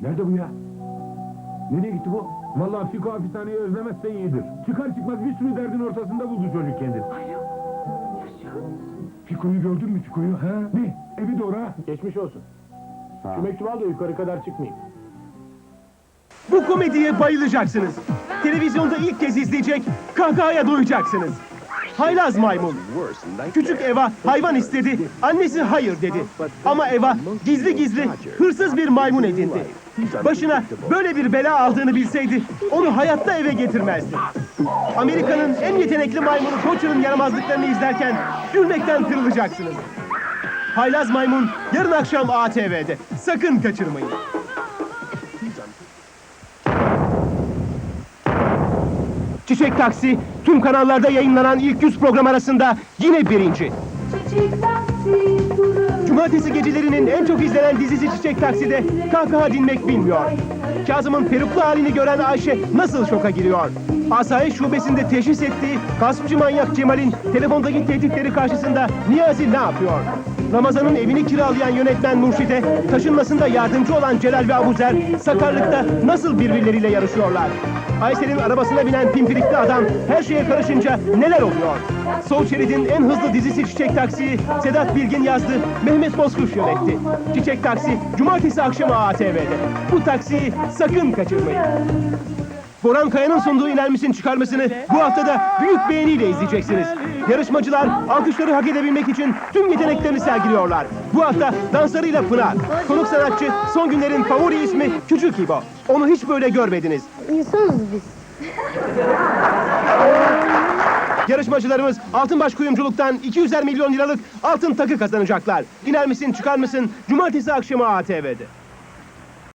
Nerede bu ya? Nereye gitti bu? Vallahi Fiko hapishaneyi özlemezse iyidir. Çıkar çıkmaz bir sürü derdin ortasında buldu çocuk kendini. Alo. Yaşıyor musun? Fiko'yu gördün mü Fiko'yu? Ha? Ne? Evi doğru ha? Geçmiş olsun. Şu mektubu al da yukarı kadar çıkmayayım. Bu komediye bayılacaksınız. Televizyonda ilk kez izleyecek, kahkahaya doyacaksınız. Haylaz maymun. Küçük Eva hayvan istedi, annesi hayır dedi. Ama Eva gizli gizli hırsız bir maymun edindi. Başına böyle bir bela aldığını bilseydi onu hayatta eve getirmezdi. Amerika'nın en yetenekli maymunu Koçer'ın yaramazlıklarını izlerken gülmekten kırılacaksınız. Haylaz Maymun yarın akşam ATV'de. Sakın kaçırmayın. Çiçek Taksi tüm kanallarda yayınlanan ilk 100 program arasında yine birinci. Çiçek. Cumartesi gecelerinin en çok izlenen dizisi Çiçek Taksi'de kahkaha dinmek bilmiyor. Kazım'ın peruklu halini gören Ayşe nasıl şoka giriyor? Asayiş şubesinde teşhis ettiği gaspçı manyak Cemal'in telefondaki tehditleri karşısında Niyazi ne yapıyor? Ramazan'ın evini kiralayan yönetmen Murşit'e taşınmasında yardımcı olan Celal ve Abuzer Sakarlık'ta nasıl birbirleriyle yarışıyorlar? Aysel'in arabasına binen pimpirikli adam her şeye karışınca neler oluyor? Sol Şerit'in en hızlı dizisi Çiçek Taksi'yi Sedat Bilgin yazdı, Mehmet Bozkuş yönetti. Çiçek Taksi, cumartesi akşamı ATV'de. Bu taksiyi sakın kaçırmayın. Boran Kaya'nın sunduğu İner Misin çıkarmasını bu haftada büyük beğeniyle izleyeceksiniz. Yarışmacılar alkışları hak edebilmek için tüm yeteneklerini sergiliyorlar. Bu hafta danslarıyla Pınar. Konuk sanatçı son günlerin favori ismi Küçük İbo. Onu hiç böyle görmediniz. İnsanız biz. Yarışmacılarımız Altınbaş Kuyumculuk'tan 200'er milyon liralık altın takı kazanacaklar. İner misin çıkar mısın? Cumartesi akşamı ATV'de.